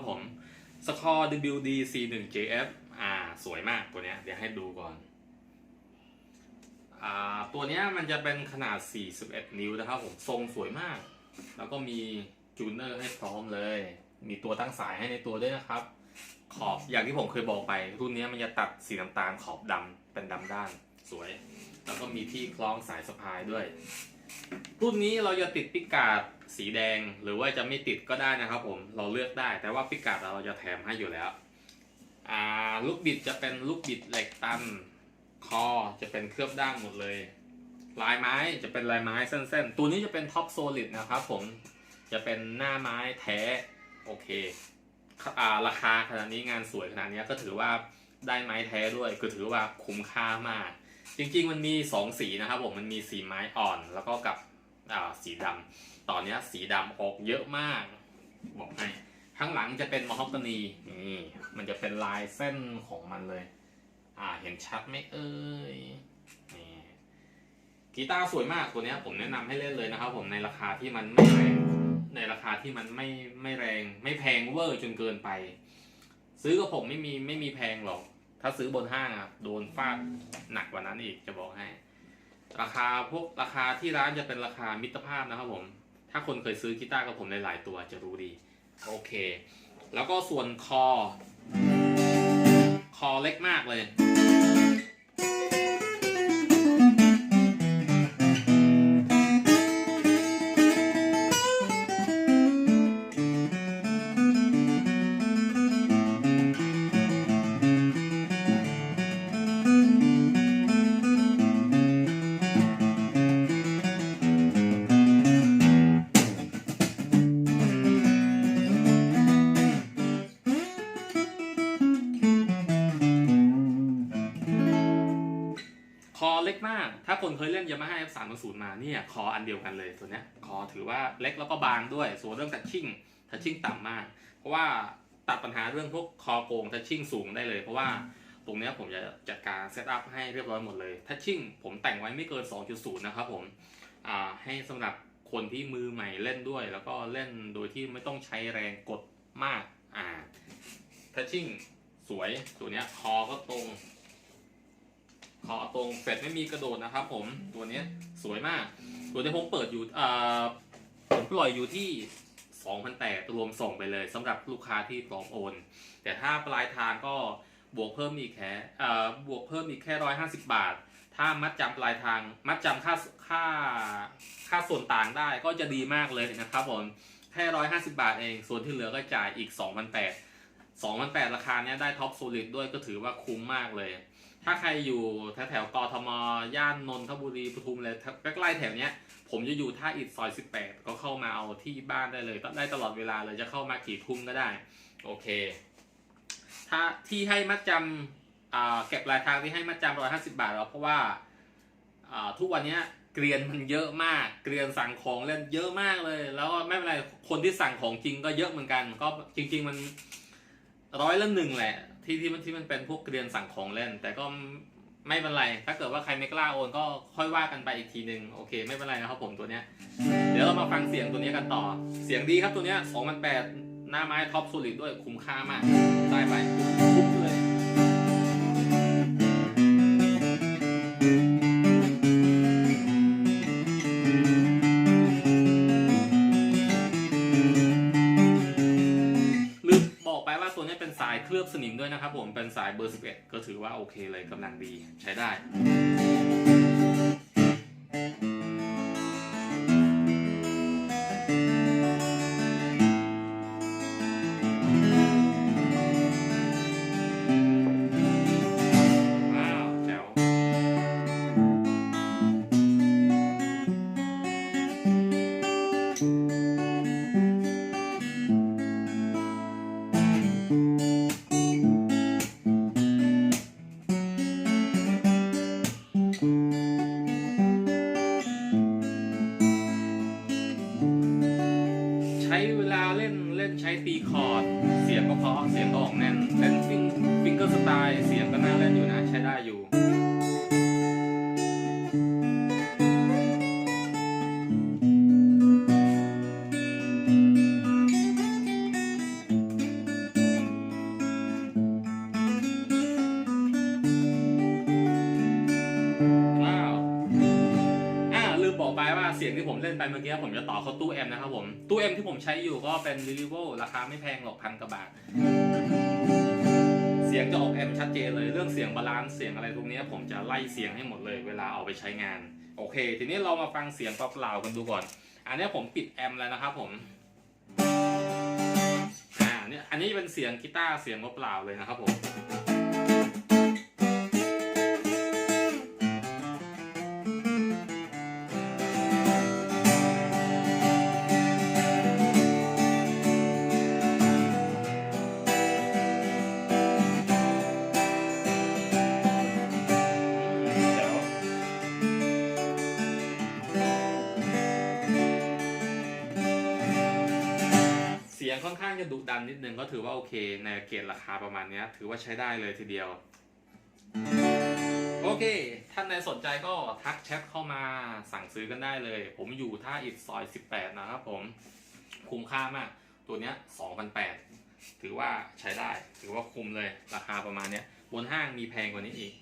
ครับผมสคอร์ WD C1JF อ่า สวยมากตัวเนี้ย เดี๋ยวให้ดูก่อน อ่า ตัวเนี้ยมันจะเป็นขนาด 41 นิ้วนะครับผม ทรงสวยมาก แล้วก็มีจูเนอร์ให้พร้อมเลย มีตัวตั้งสายให้ในตัวด้วยนะครับ ขอบ อย่างที่ผมเคยบอกไป รุ่นนี้มันจะตัดสีน้ำตาลขอบดำเป็นดำด้าน สวย แล้วก็มีที่คล้องสายสะพายด้วย รุ่นนี้เราจะติดปิกาดสีแดงหรือว่าจะไม่ติดก็ได้นะครับผมเราเลือกได้ แต่ว่าปิกาดเราจะแถมให้อยู่แล้วลูกบิดจะเป็นลูกบิดเหล็กตัน คอจะเป็นเคลือบด้านหมดเลย ลายไม้จะเป็นลายไม้เส้นๆ ตัวนี้จะเป็นท็อปโซลิดนะครับผมจะเป็นหน้าไม้แท้โอเคอาราคาขนาดนี้งานสวยขนาดนี้ก็ถือว่าได้ไม้แท้ด้วยก็ถือว่าคุ้มค่ามาก จริงๆมันมี 2 สีนะครับผมมันมีสีไม้อ่อนแล้วก็กับสีดำตอนนี้สีดำออกเยอะมาก บอกให้ข้างหลังจะเป็นมอฮอกกานีนี่มันจะเป็นลายเส้นของมันเลย อ่าเห็นชัดไหมเอ่ยนี่กีตาร์สวยมากตัวนี้ผมแนะนำให้เล่นเลยนะครับผมในราคาที่มันไม่แรงในราคาที่มันไม่ไม่แรง ไม่แพงเวอร์จนเกินไป ซื้อกับผมไม่มีไม่มีแพงหรอก ถ้าซื้อบนห้างอะโดนฟาดหนักกว่านั้นอีกจะบอกให้ ราคาพวกราคาที่ร้านจะเป็นราคามิตรภาพนะครับผม ถ้าคนเคยซื้อกีตาร์กับผมหลายๆตัวจะรู้ดี โอเค แล้วก็ส่วนคอ คอเล็กมากเลย มาก ถ้าคนเคยเล่นยามาฮ่า F 3 0มาเนี่ยคออันเดียวกันเลยตัวเนี้ยคอถือว่าเล็กแล้วก็บางด้วย ส่วนเรื่องทัชชิ่งทัชชิ่งต่ำมาก เพราะว่าตัดปัญหาเรื่องพวกคอโกงทัชชิ่งสูงได้เลย เพราะว่าตรงเนี้ยผมจะจัดการเซตอัพให้เรียบร้อยหมดเลยทัชชิ่งผมแต่งไว้ไม่เกิน 2.0 นะครับผมให้สำหรับคนที่มือใหม่เล่นด้วย แล้วก็เล่นโดยที่ไม่ต้องใช้แรงกดมากอ่าทัชชิ่งสวยตัวเนี้ยคอก็ตรง คอตรงเฟดไม่มีกระโดดนะครับ ผมตัวนี้สวยมาก ตัวที่ผมเปิดอยู่อ่าผมปล่อยอยู่ที่2,000แต่รวมส่งไปเลยสำหรับลูกค้าที่พร้อมโอน แต่ถ้าปลายทางก็บวกเพิ่มอีกแค่บวกเพิ่มอีกแค่ร้อยห้าสิบบาท ถ้ามัดจำปลายทาง มัดจำค่าค่าค่าส่วนต่างได้ก็จะดีมากเลยนะครับผมแค่ร้อยห้าสิบาทเอง ส่วนที่เหลือก็จ่ายอีก2 0 0 8 2 0 0 8ราคาเนี้ยได้ท็อปโซลิดด้วยก็ถือว่าคุ้มมากเลย ถ้าใครอยู่แถวแถวกทมย่านนนทบุรีปทุมเลยใกล้ๆแถวเนี้ย ผมจะอยู่ท่าอิฐซอย 18 ก็เข้ามาเอาที่บ้านได้เลยได้ตลอดเวลาเลยจะเข้ามากี่ทุ่มก็ได้ โอเค ถ้าที่ให้มัดจำอ่าเก็บรายทางที่ให้มัดจำร้อยห้าสิบาทแล้วเพราะว่าอ่าทุกวันเนี้ยเกรียนมันเยอะมาก เกรียนสั่งของเล่นเยอะมากเลย แล้วไม่เป็นไร คนที่สั่งของจริงก็เยอะเหมือนกัน ก็จริง ๆ มัน ร้อยละหนึ่งแหละ ที่ที่มันที่มันเป็นพวกเรียนสั่งของเล่น แต่ก็ไม่เป็นไร ถ้าเกิดว่าใครไม่กล้าโอนก็ค่อยว่ากันไปอีกทีหนึ่งโอเค ไม่เป็นไรนะครับผมตัวเนี้ยเดี๋ยวเรามาฟังเสียงตัวนี้กันต่อ เสียงดีครับตัวเนี้ยสองพันแปดหน้าไม้ท็อปสูริดด้วยคุ้มค่ามากได้ไป นี้เป็นสายเคลือบสนิมด้วยนะครับผมเป็นสายเบอร์ 11 ก็ถือว่าโอเคเลยกำลังดีใช้ได้ ใช้ตีคอร์ด เสียงก็เพราะเสียงก็ออกแน่นเล่นฟิงฟิงเกอร์สไตล์เสียงก็น่าเล่นอยู่นะ ใช้ได้อยู่ สียงที่ผมเล่นไปเมื่อกี้ผมจะต่อเข้าตู้แอมนะครับผมตู้แอมที่ผมใช้อยู่ก็เป็น r e l i v o ราคาไม่แพงหรอกพันกว่าบาท เสียงจะออกแอมชัดเจนเลยเรื่องเสียงบาลานซ์เสียงอะไรตรงนี้ผมจะไล่เสียงให้หมดเลย เวลาเอาไปใช้งาน โอเค ทีนี้เรามาฟังเสียงเปล่าๆกันดูก่อน อันนี้ผมปิดแอมแล้วนะครับผมอ่าเนี่ยอันนี้เป็นเสียงกีตาร์เสียงเปล่าๆเลยนะครับผม ยงค่อนข้างจะดุดันนิดนึงก็ถือว่าโอเค ในเกรดราคาประมาณนี้ถือว่าใช้ได้เลยทีเดียว โอเค ท่านใดสนใจก็ทักแชทเข้ามาสั่งซื้อกันได้เลย ผมอยู่ท่าอิฐซอย 18 นะครับผม คุ้มค่ามาก ตัวเนี้ย2,800ถือว่าใช้ได้ ถือว่าคุ้มเลยราคาประมาณเนี้ย บนห้างมีแพงกว่านี้อีก